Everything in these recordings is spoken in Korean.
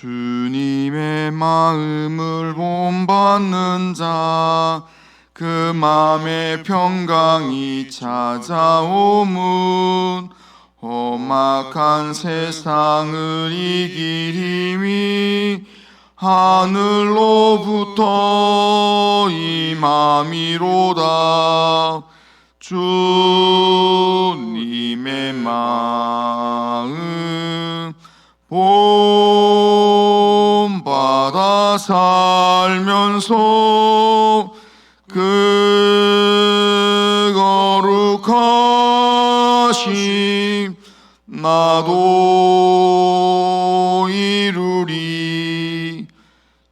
주님의 마음을 본받는 자, 그 마음의 평강이 찾아오문 험악한 세상을 이길 힘이 하늘로부터 임함이로다. 주님의 마음 본받아 살면서 그 거룩하심 나도 이루리.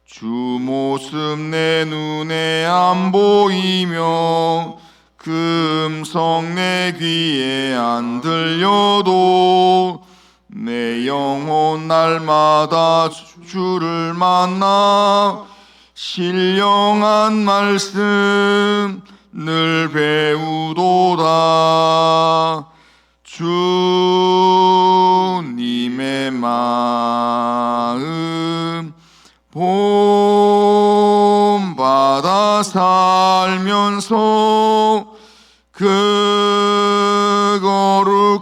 주 모습 내 눈에 안 보이며 그 음성 내 귀에 안 들려도 내 영혼 날마다 주를 만나 신령한 말씀 늘 배우도다. 주님의 마음 본받아 살면서 그 거룩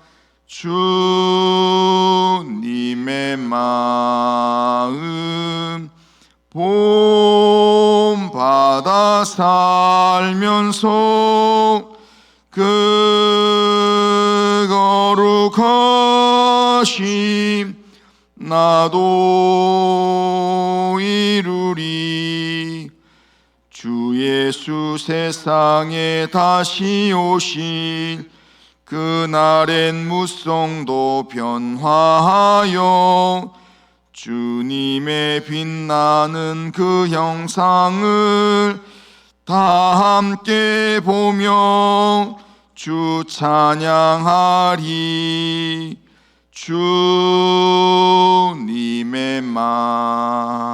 주님의 마음 본받아 살면서 그 거룩하심 나도 이루리. 주 예수 세상에 다시 오실 그날엔 무성도 변화하여 주님의 빛나는 그 형상을 다 함께 보며 주 찬양하리. 주님의 마음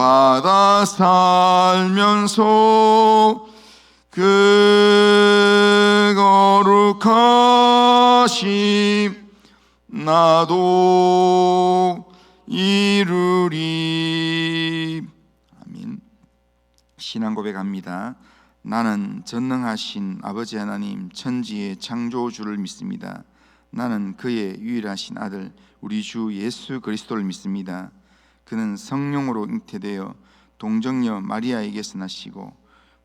본받아 살면서 그 거룩하심 나도 이루리. 아멘. 신앙 고백합니다. 나는 전능하신 아버지 하나님 천지의 창조주를 믿습니다. 나는 그의 유일하신 아들 우리 주 예수 그리스도를 믿습니다. 그는 성령으로 잉태되어 동정녀 마리아에게서 나시고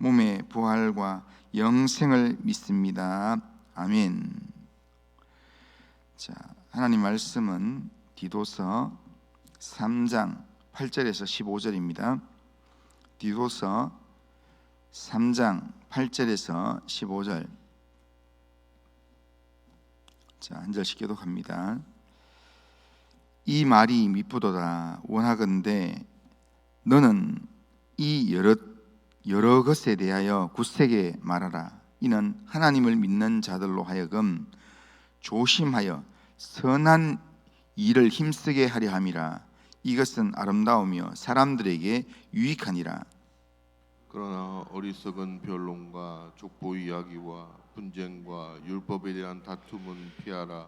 몸의 부활과 영생을 믿습니다. 아멘. 자, 하나님 말씀은 디도서 3장 8절에서 15절입니다. 디도서 3장 8절에서 15절. 자, 한 절씩 교독합니다. 이 말이 미쁘도다 원하건대 너는 이 여러 여러 것에 대하여 굳세게 말하라. 이는 하나님을 믿는 자들로 하여금 조심하여 선한 일을 힘쓰게 하려 함이라. 이것은 아름다우며 사람들에게 유익하니라. 그러나 어리석은 변론과 족보 이야기와 분쟁과 율법에 대한 다툼은 피하라.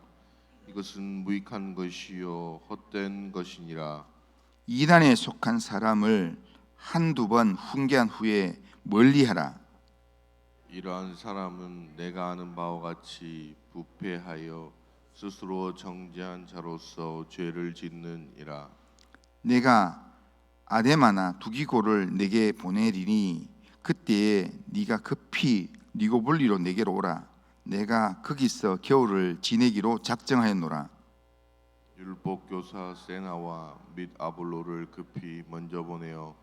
이것은 무익한 것이요 헛된 것이니라. 이단에 속한 사람을 한두 번 훈계한 후에 멀리하라. 이러한 사람은 내가 아는 바와 같이 부패하여 스스로 정죄한 자로서 죄를 짓는이라. 내가 아데마나 두기고를 내게 보내리니 그때에 네가 급히 니고볼리로 내게로 오라. 내가 거기서 겨울을 지내기로 작정하였노라. 율법 교사 세나와 및 아볼로를 급히 먼저 보내어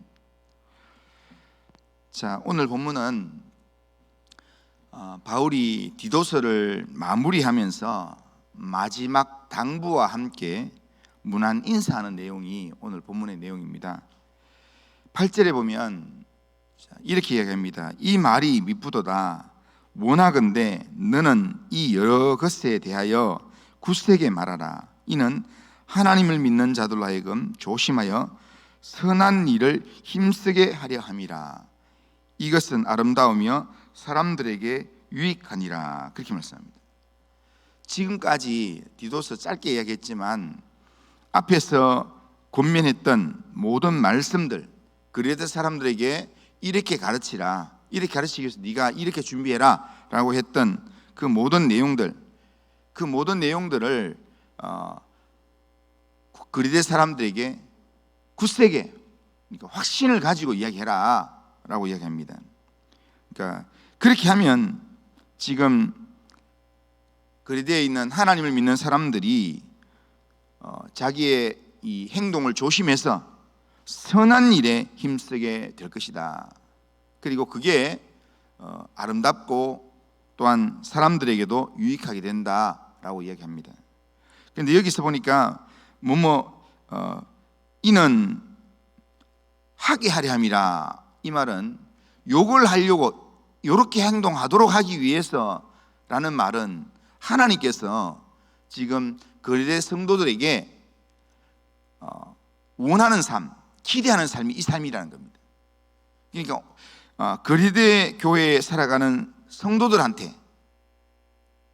자, 오늘 본문은 어, 바울이 디도서를 마무리하면서 마지막 당부와 함께 문안 인사하는 내용이 오늘 본문의 내용입니다. 8절에 보면 자, 이렇게 이야기합니다. 이 말이 미쁘도다. 원하건대 너는 이 여러 것에 대하여 굳세게 말하라. 이는 하나님을 믿는 자들로 하여금 조심하여 선한 일을 힘쓰게 하려 함이라. 이것은 아름다우며 사람들에게 유익하니라. 그렇게 말씀합니다. 지금까지 디도서 짧게 이야기했지만 앞에서 권면했던 모든 말씀들 그레데 사람들에게 이렇게 가르치라. 이렇게 가르치기 위해서 네가 이렇게 준비해라 라고 했던 그 모든 내용들 그 모든 내용들을 어, 그리데 사람들에게 굳세게 그러니까 확신을 가지고 이야기해라 라고 이야기합니다. 그러니까 그렇게 하면 지금 그리데에 있는 하나님을 믿는 사람들이 어, 자기의 이 행동을 조심해서 선한 일에 힘쓰게 될 것이다. 그리고 그게 어, 아름답고 또한 사람들에게도 유익하게 된다라고 이야기합니다. 그런데 여기서 보니까 뭐뭐 어, 이는 하게 하려 함이라 이 말은 욕을 하려고 이렇게 행동하도록 하기 위해서라는 말은 하나님께서 지금 거리대 성도들에게 어, 원하는 삶, 기대하는 삶이 이 삶이라는 겁니다. 그러니까 어, 거리대 교회에 살아가는 성도들한테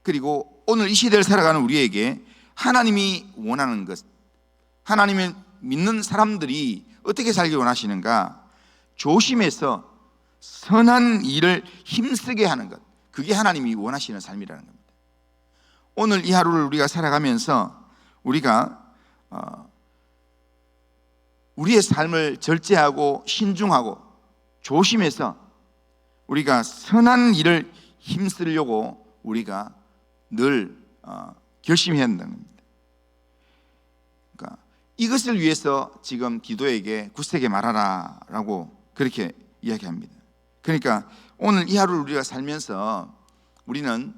그리고 오늘 이 시대를 살아가는 우리에게 하나님이 원하는 것, 하나님을 믿는 사람들이 어떻게 살기 원하시는가? 조심해서 선한 일을 힘쓰게 하는 것. 그게 하나님이 원하시는 삶이라는 겁니다. 오늘 이 하루를 우리가 살아가면서 우리가 어, 우리의 삶을 절제하고 신중하고 조심해서 우리가 선한 일을 힘쓰려고 우리가 늘 어, 결심해야 한다는 겁니다. 그러니까 이것을 위해서 지금 기도에게 굳세게 말하라라고 그렇게 이야기합니다. 그러니까 오늘 이 하루를 우리가 살면서 우리는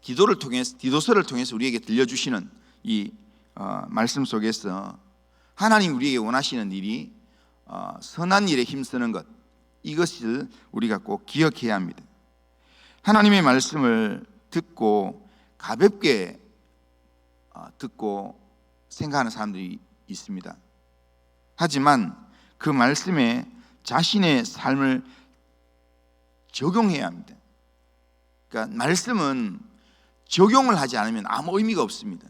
기도를 통해서 디도서를 통해서 우리에게 들려주시는 이 어, 말씀 속에서 하나님 우리에게 원하시는 일이 어, 선한 일에 힘쓰는 것 이것을 우리가 꼭 기억해야 합니다. 하나님의 말씀을 듣고 가볍게 어, 듣고 생각하는 사람들이 있습니다. 하지만 그 말씀에 자신의 삶을 적용해야 합니다. 그러니까 말씀은 적용을 하지 않으면 아무 의미가 없습니다.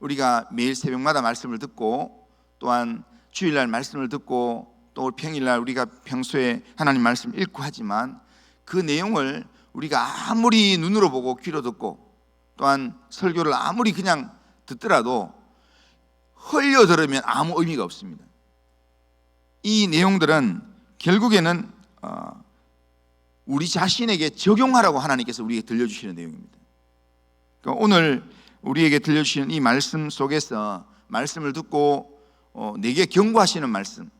우리가 매일 새벽마다 말씀을 듣고 또한 주일날 말씀을 듣고 또 평일날 우리가 평소에 하나님 말씀 읽고 하지만 그 내용을 우리가 아무리 눈으로 보고 귀로 듣고 또한 설교를 아무리 그냥 듣더라도 흘려 들으면 아무 의미가 없습니다. 이 내용들은 결국에는 어, 우리 자신에게 적용하라고 하나님께서 우리에게 들려주시는 내용입니다. 그러니까 오늘 우리에게 들려주시는 이 말씀 속에서 말씀을 듣고 어, 내게 경고하시는 말씀,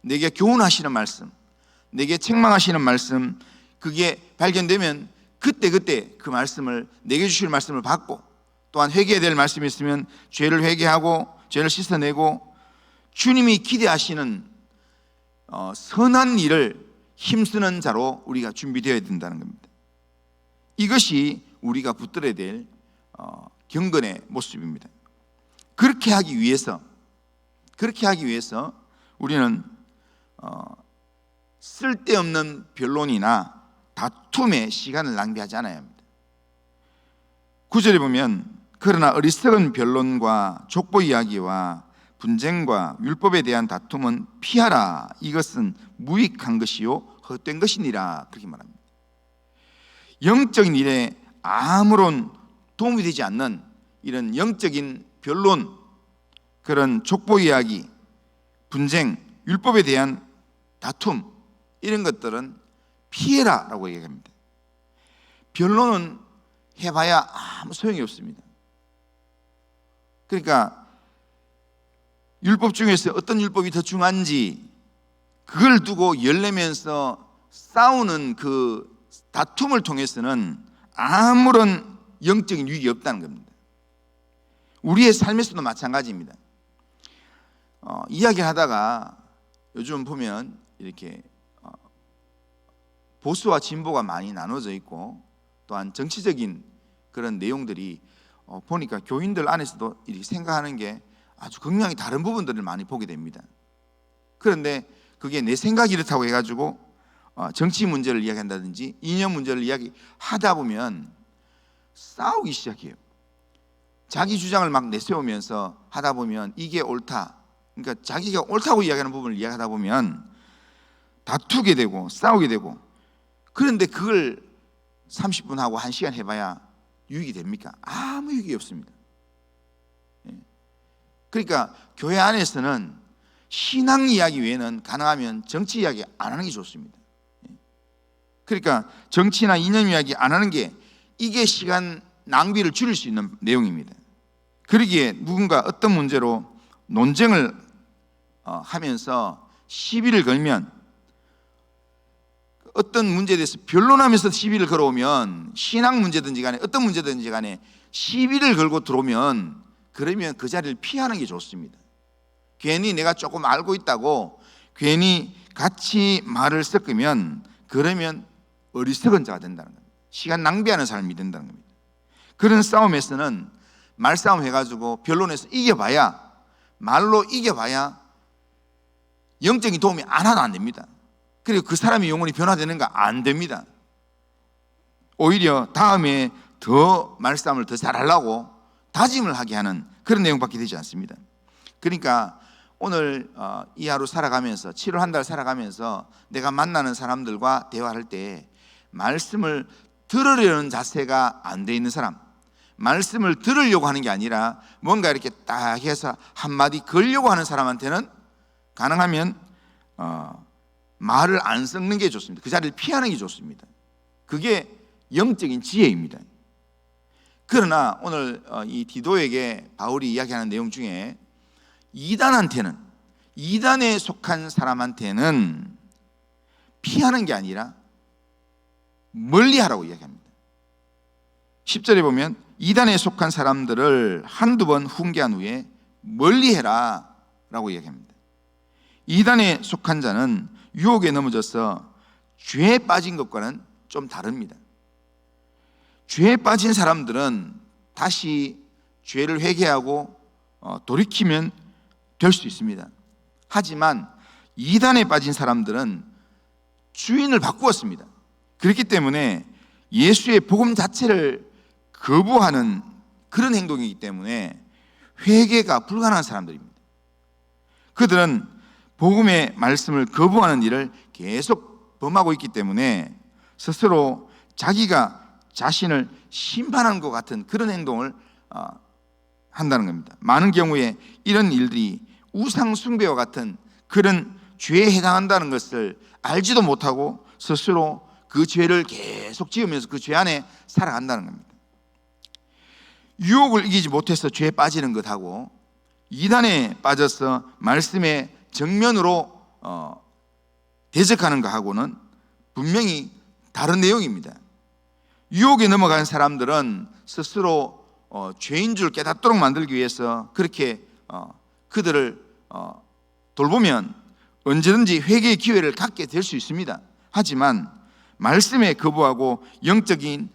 내게 교훈하시는 말씀, 내게 책망하시는 말씀, 그게 발견되면 그때 그때 그 말씀을 내게 주실 말씀을 받고 또한 회개해야 될 말씀이 있으면 죄를 회개하고 죄를 씻어내고 주님이 기대하시는 어, 선한 일을 힘쓰는 자로 우리가 준비되어야 된다는 겁니다. 이것이 우리가 붙들어야 될 어, 경건의 모습입니다. 그렇게 하기 위해서 그렇게 하기 위해서 우리는 어, 쓸데없는 변론이나 다툼에 시간을 낭비하지 않아야 합니다. 구절에 보면 그러나 어리석은 변론과 족보 이야기와 분쟁과 율법에 대한 다툼은 피하라. 이것은 무익한 것이요 헛된 것이니라 그렇게 말합니다. 영적인 일에 아무런 도움이 되지 않는 이런 영적인 변론 그런 족보 이야기, 분쟁, 율법에 대한 다툼 이런 것들은 피해라라고 얘기합니다. 변론은 해봐야 아무 소용이 없습니다. 그러니까 율법 중에서 어떤 율법이 더 중요한지 그걸 두고 열내면서 싸우는 그 다툼을 통해서는 아무런 영적인 유익이 없다는 겁니다. 우리의 삶에서도 마찬가지입니다. 어, 이야기하다가 요즘 보면 이렇게 어, 보수와 진보가 많이 나눠져 있고 또한 정치적인 그런 내용들이 어, 보니까 교인들 안에서도 이렇게 생각하는 게 아주 극명히 다른 부분들을 많이 보게 됩니다. 그런데 그게 내 생각이 이렇다고 해가지고 어, 정치 문제를 이야기한다든지 이념 문제를 이야기하다 보면 싸우기 시작해요. 자기 주장을 막 내세우면서 하다 보면 이게 옳다. 그러니까 자기가 옳다고 이야기하는 부분을 이야기하다 보면 다투게 되고 싸우게 되고 그런데 그걸 30분 하고 1시간 해봐야 유익이 됩니까? 아무 유익이 없습니다. 예. 그러니까 교회 안에서는 신앙 이야기 외에는 가능하면 정치 이야기 안 하는 게 좋습니다. 예. 그러니까 정치나 이념 이야기 안 하는 게 이게 시간 낭비를 줄일 수 있는 내용입니다. 그러기에 누군가 어떤 문제로 논쟁을 어, 하면서 시비를 걸면 어떤 문제에 대해서 변론하면서 시비를 걸어오면 신앙 문제든지 간에 어떤 문제든지 간에 시비를 걸고 들어오면 그러면 그 자리를 피하는 게 좋습니다. 괜히 내가 조금 알고 있다고 괜히 같이 말을 섞으면 그러면 어리석은 자가 된다는 겁니다. 시간 낭비하는 사람이 된다는 겁니다. 그런 싸움에서는 말싸움 해가지고 변론에서 이겨봐야 말로 이겨봐야 영적인 도움이 안 하나 안 됩니다. 그리고 그 사람이 영혼이 변화되는가 안 됩니다. 오히려 다음에 더 말싸움을 더 잘하려고 다짐을 하게 하는 그런 내용밖에 되지 않습니다. 그러니까 오늘 어, 이 하루 살아가면서 7월 한 달 살아가면서 내가 만나는 사람들과 대화할 때 말씀을 들으려는 자세가 안 돼 있는 사람, 말씀을 들으려고 하는 게 아니라 뭔가 이렇게 딱 해서 한마디 걸려고 하는 사람한테는 가능하면 어, 말을 안 섞는 게 좋습니다. 그 자리를 피하는 게 좋습니다. 그게 영적인 지혜입니다. 그러나 오늘 어, 이 디도에게 바울이 이야기하는 내용 중에 이단한테는 이단에 속한 사람한테는 피하는 게 아니라 멀리하라고 이야기합니다. 10절에 보면 이단에 속한 사람들을 한두 번 훈계한 후에 멀리해라 라고 이야기합니다. 이단에 속한 자는 유혹에 넘어져서 죄에 빠진 것과는 좀 다릅니다. 죄에 빠진 사람들은 다시 죄를 회개하고 어, 돌이키면 될 수 있습니다. 하지만 이단에 빠진 사람들은 주인을 바꾸었습니다. 그렇기 때문에 예수의 복음 자체를 거부하는 그런 행동이기 때문에 회개가 불가능한 사람들입니다. 그들은 복음의 말씀을 거부하는 일을 계속 범하고 있기 때문에 스스로 자기가 자신을 심판하는 것 같은 그런 행동을 어, 한다는 겁니다. 많은 경우에 이런 일들이 우상 숭배와 같은 그런 죄에 해당한다는 것을 알지도 못하고 스스로 그 죄를 계속 지으면서 그 죄 안에 살아간다는 겁니다. 유혹을 이기지 못해서 죄에 빠지는 것하고 이단에 빠져서 말씀의 정면으로 어, 대적하는 것하고는 분명히 다른 내용입니다. 유혹에 넘어간 사람들은 스스로 어, 죄인 줄 깨닫도록 만들기 위해서 그렇게 어, 그들을 어, 돌보면 언제든지 회개의 기회를 갖게 될 수 있습니다. 하지만 말씀에 거부하고 영적인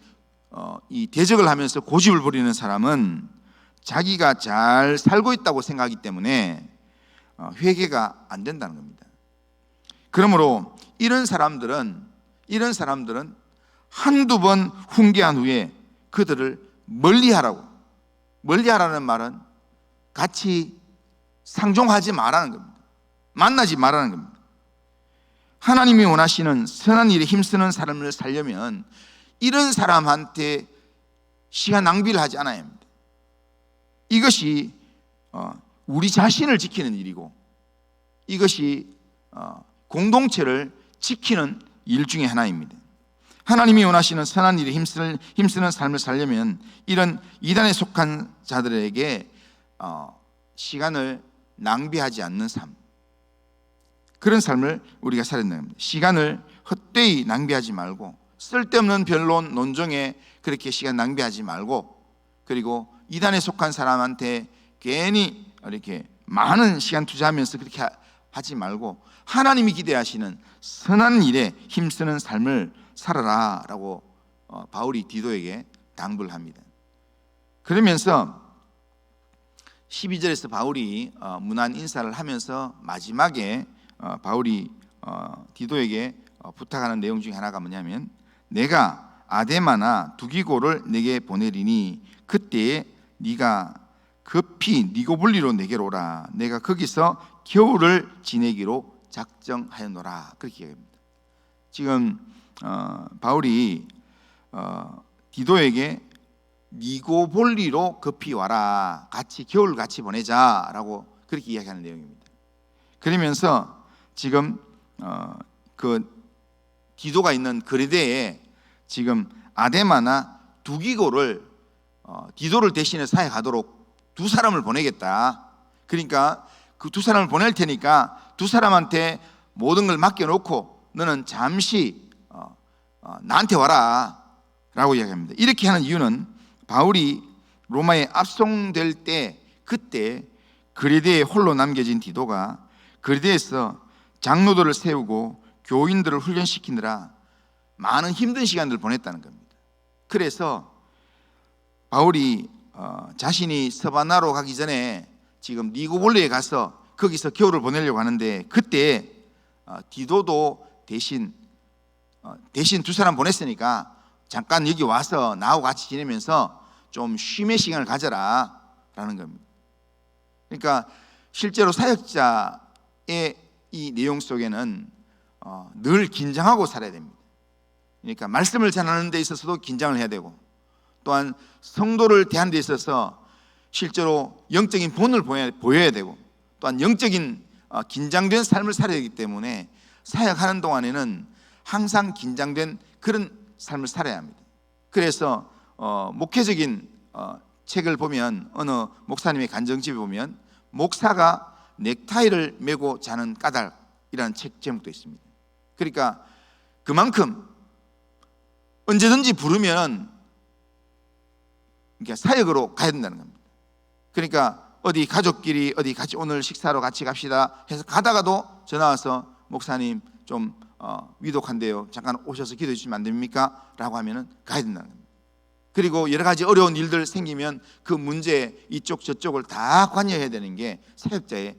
어, 이 대적을 하면서 고집을 부리는 사람은 자기가 잘 살고 있다고 생각하기 때문에 어, 회개가 안 된다는 겁니다. 그러므로 이런 사람들은 이런 사람들은 한두 번 훈계한 후에 그들을 멀리하라고 멀리하라는 말은 같이 상종하지 말라는 겁니다. 만나지 말라는 겁니다. 하나님이 원하시는 선한 일에 힘쓰는 사람을 살려면 이런 사람한테 시간 낭비를 하지 않아야 합니다. 이것이 어, 우리 자신을 지키는 일이고 이것이 어, 공동체를 지키는 일 중에 하나입니다. 하나님이 원하시는 선한 일에 힘쓰는, 힘쓰는 삶을 살려면 이런 이단에 속한 자들에게 어, 시간을 낭비하지 않는 삶 그런 삶을 우리가 살아야 겁니다. 시간을 헛되이 낭비하지 말고 쓸데없는 변론 논정에 그렇게 시간 낭비하지 말고 그리고 이단에 속한 사람한테 괜히 이렇게 많은 시간 투자하면서 그렇게 하- 하지 말고 하나님이 기대하시는 선한 일에 힘쓰는 삶을 살아라라고 어, 바울이 디도에게 당부를 합니다. 그러면서 12절에서 바울이 어, 문안 인사를 하면서 마지막에 어, 바울이 어, 디도에게 어, 부탁하는 내용 중에 하나가 뭐냐면 내가 아데마나 두기고를 내게 보내리니 그때에 네가 급히 니고블리로 내게로 오라 내가 거기서 겨울을 지내기로 작정하였노라 그렇게 얘기합니다. 지금 어, 바울이 어, 디도에게 니고볼리로 급히 와라 같이 겨울 같이 보내자라고 그렇게 이야기하는 내용입니다. 그러면서 지금 어, 그 디도가 있는 그리데에 지금 아데마나 두기고를 어, 디도를 대신해 사역하도록 두 사람을 보내겠다. 그러니까 그 두 사람을 보낼 테니까 두 사람한테 모든 걸 맡겨놓고 너는 잠시 나한테 와라 라고 이야기합니다. 이렇게 하는 이유는 바울이 로마에 압송될 때 그때 그리데에 홀로 남겨진 디도가 그리데에서 장로들을 세우고 교인들을 훈련시키느라 많은 힘든 시간들을 보냈다는 겁니다. 그래서 바울이 어, 자신이 서바나로 가기 전에 지금 니고볼리에 가서 거기서 겨울을 보내려고 하는데 그때 어, 디도도 대신 어, 대신 두 사람 보냈으니까 잠깐 여기 와서 나하고 같이 지내면서 좀 쉼의 시간을 가져라 라는 겁니다. 그러니까 실제로 사역자의 이 내용 속에는 어, 늘 긴장하고 살아야 됩니다. 그러니까 말씀을 전하는 데 있어서도 긴장을 해야 되고 또한 성도를 대하는 데 있어서 실제로 영적인 본을 보여야, 보여야 되고 또한 영적인 어, 긴장된 삶을 살아야 되기 때문에 사역하는 동안에는 항상 긴장된 그런 삶을 살아야 합니다. 그래서 어, 목회적인 어, 책을 보면 어느 목사님의 간정집에 보면 목사가 넥타이를 메고 자는 까닭이라는 책 제목도 있습니다. 그러니까 그만큼 언제든지 부르면 그러니까 사역으로 가야 된다는 겁니다. 그러니까 어디 가족끼리 어디 같이 오늘 식사로 같이 갑시다 해서 가다가도 전화 와서 목사님 좀 어, 위독한데요. 잠깐 오셔서 기도해 주시면 안 됩니까? 라고 하면은 가야 된다는 겁니다. 그리고 여러 가지 어려운 일들 생기면 그 문제 이쪽 저쪽을 다 관여해야 되는 게 사역자의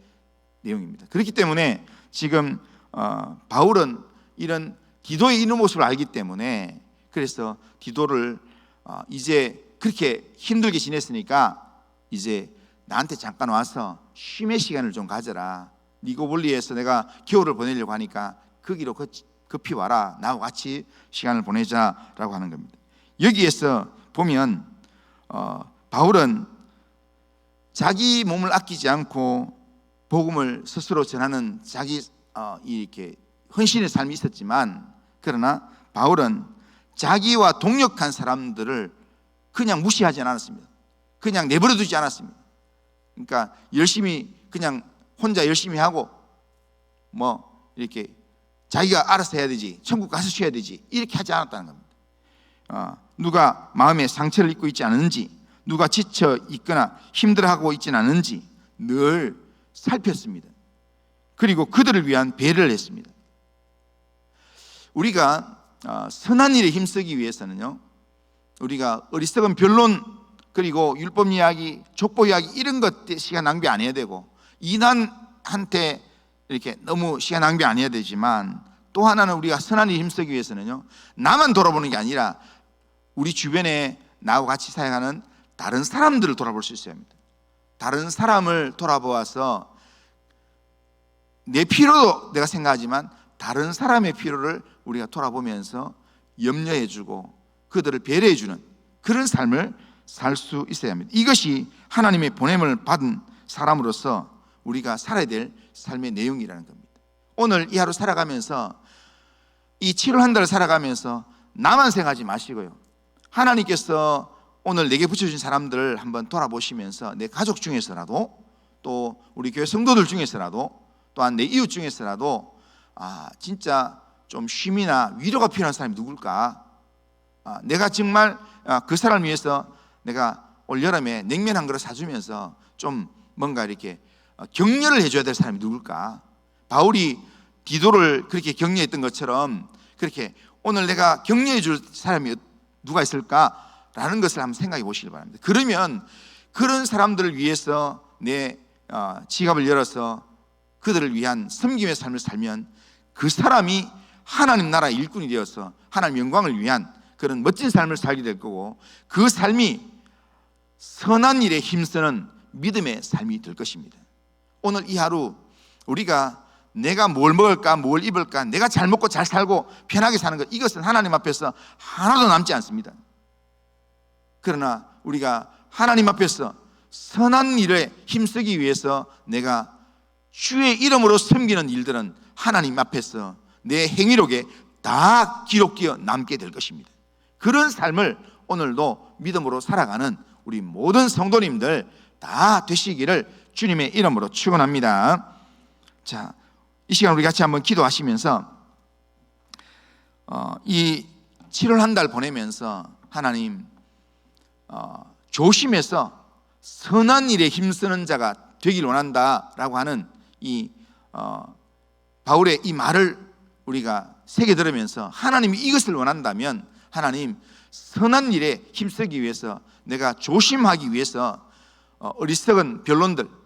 내용입니다. 그렇기 때문에 지금 어, 바울은 이런 디도의 이런 모습을 알기 때문에 그래서 디도를 어, 이제 그렇게 힘들게 지냈으니까 이제 나한테 잠깐 와서 쉼의 시간을 좀 가져라. 니고볼리에서 내가 겨울을 보내려고 하니까 거기로 그- 급히 와라. 나하고 같이 시간을 보내자라고 하는 겁니다. 여기에서 보면 어, 바울은 자기 몸을 아끼지 않고 복음을 스스로 전하는 자기 어, 이렇게 헌신의 삶이 있었지만 그러나 바울은 자기와 동역한 사람들을 그냥 무시하지 않았습니다. 그냥 내버려 두지 않았습니다. 그러니까 열심히 그냥 혼자 열심히 하고 뭐 이렇게 자기가 알아서 해야 되지 천국 가서 쉬어야 되지 이렇게 하지 않았다는 겁니다. 어, 누가 마음에 상처를 입고 있지 않은지 누가 지쳐 있거나 힘들어하고 있지는 않은지 늘 살폈습니다. 그리고 그들을 위한 배려를 했습니다. 우리가 어, 선한 일에 힘쓰기 위해서는요 우리가 어리석은 변론 그리고 율법 이야기, 족보 이야기 이런 것때 시간 낭비 안 해야 되고 이난한테 이렇게 너무 시간 낭비 안 해야 되지만 또 하나는 우리가 선한 일 힘쓰기 위해서는요 나만 돌아보는 게 아니라 우리 주변에 나하고 같이 사용하는 다른 사람들을 돌아볼 수 있어야 합니다. 다른 사람을 돌아보아서 내 필요도 내가 생각하지만 다른 사람의 필요를 우리가 돌아보면서 염려해주고 그들을 배려해주는 그런 삶을 살 수 있어야 합니다. 이것이 하나님의 보냄을 받은 사람으로서 우리가 살아야 될 삶의 내용이라는 겁니다. 오늘 이 하루 살아가면서 이 7월 한 달을 살아가면서 나만 생각하지 마시고요. 하나님께서 오늘 내게 붙여주신 사람들을 한번 돌아보시면서 내 가족 중에서라도 또 우리 교회 성도들 중에서라도 또한 내 이웃 중에서라도 아 진짜 좀 쉼이나 위로가 필요한 사람이 누굴까? 아, 내가 정말 아, 그 사람을 위해서 내가 올 여름에 냉면 한 그릇 사주면서 좀 뭔가 이렇게 어, 격려를 해줘야 될 사람이 누굴까? 바울이 디도를 그렇게 격려했던 것처럼 그렇게 오늘 내가 격려해 줄 사람이 누가 있을까라는 것을 한번 생각해 보시기 바랍니다. 그러면 그런 사람들을 위해서 내 어, 지갑을 열어서 그들을 위한 섬김의 삶을 살면 그 사람이 하나님 나라 일꾼이 되어서 하나님 영광을 위한 그런 멋진 삶을 살게 될 거고 그 삶이 선한 일에 힘쓰는 믿음의 삶이 될 것입니다. 오늘 이 하루 우리가 내가 뭘 먹을까, 뭘 입을까, 내가 잘 먹고 잘 살고 편하게 사는 것 이것은 하나님 앞에서 하나도 남지 않습니다. 그러나 우리가 하나님 앞에서 선한 일에 힘쓰기 위해서 내가 주의 이름으로 섬기는 일들은 하나님 앞에서 내 행위록에 다 기록되어 남게 될 것입니다. 그런 삶을 오늘도 믿음으로 살아가는 우리 모든 성도님들 다 되시기를 주님의 이름으로 축원합니다. 자, 이 시간 우리 같이 한번 기도하시면서 어, 이 7월 한 달 보내면서 하나님 어, 조심해서 선한 일에 힘쓰는 자가 되길 원한다라고 하는 이 어, 바울의 이 말을 우리가 새겨 들으면서 하나님이 이것을 원한다면 하나님 선한 일에 힘쓰기 위해서 내가 조심하기 위해서 어, 어리석은 변론들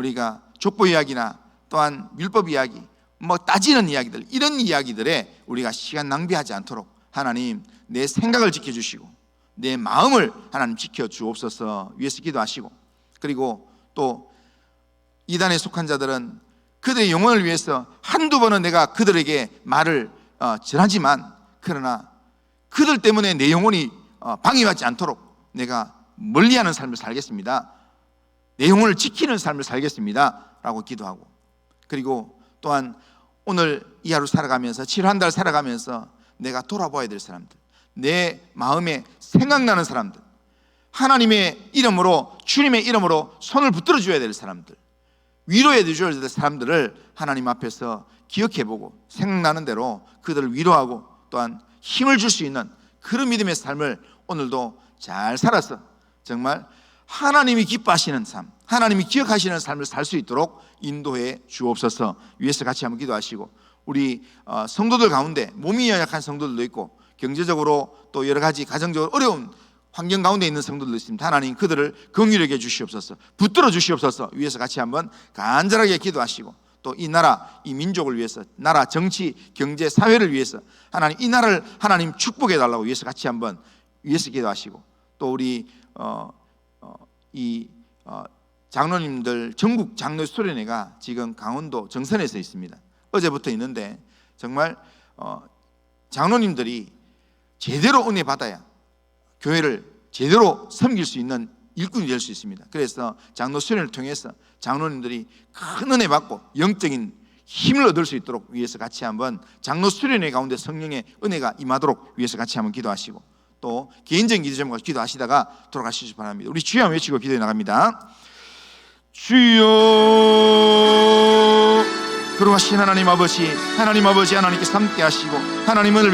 우리가 족보 이야기나 또한 율법 이야기 뭐 따지는 이야기들 이런 이야기들에 우리가 시간 낭비하지 않도록 하나님 내 생각을 지켜주시고 내 마음을 하나님 지켜 주옵소서 위해서 기도하시고 그리고 또 이단에 속한 자들은 그들의 영혼을 위해서 한두 번은 내가 그들에게 말을 어, 전하지만 그러나 그들 때문에 내 영혼이 어, 방해받지 않도록 내가 멀리하는 삶을 살겠습니다. 내 영혼을 지키는 삶을 살겠습니다.라고 기도하고 그리고 또한 오늘 이 하루 살아가면서 7한달 살아가면서 내가 돌아봐야 될 사람들 내 마음에 생각나는 사람들 하나님의 이름으로 주님의 이름으로 손을 붙들어 줘야 될 사람들 위로해 줘야 될 사람들을 하나님 앞에서 기억해 보고 생각나는 대로 그들을 위로하고 또한 힘을 줄 수 있는 그런 믿음의 삶을 오늘도 잘 살아서 정말 하나님이 기뻐하시는 삶, 하나님이 기억하시는 삶을 살 수 있도록 인도해 주옵소서. 위에서 같이 한번 기도하시고 우리 어, 성도들 가운데 몸이 연약한 성도들도 있고 경제적으로 또 여러 가지 가정적으로 어려운 환경 가운데 있는 성도들도 있습니다. 하나님 그들을 긍휼하게 주시옵소서. 붙들어 주시옵소서. 위에서 같이 한번 간절하게 기도하시고 또 이 나라, 이 민족을 위해서 나라 정치, 경제, 사회를 위해서 하나님 이 나라를 하나님 축복해 달라고 위해서 같이 한번 위에서 기도하시고 또 우리 어, 어, 이 어, 장로님들 전국 장로 수련회가 지금 강원도 정선에서 있습니다. 어제부터 있는데 정말 어, 장로님들이 제대로 은혜 받아야 교회를 제대로 섬길 수 있는 일꾼이 될 수 있습니다. 그래서 장로 수련을 통해서 장로님들이 큰 은혜 받고 영적인 힘을 얻을 수 있도록 위해서 같이 한번 장로 수련회 가운데 성령의 은혜가 임하도록 위해서 같이 한번 기도하시고 또 개인적인 기도 좀 기도하시다가 돌아가시기 바랍니다. 우리 주여 외치고 기도해 나갑니다. 주여 그러하신 하나님 아버지 하나님 아버지 하나님께 함께 하시고 하나님 은을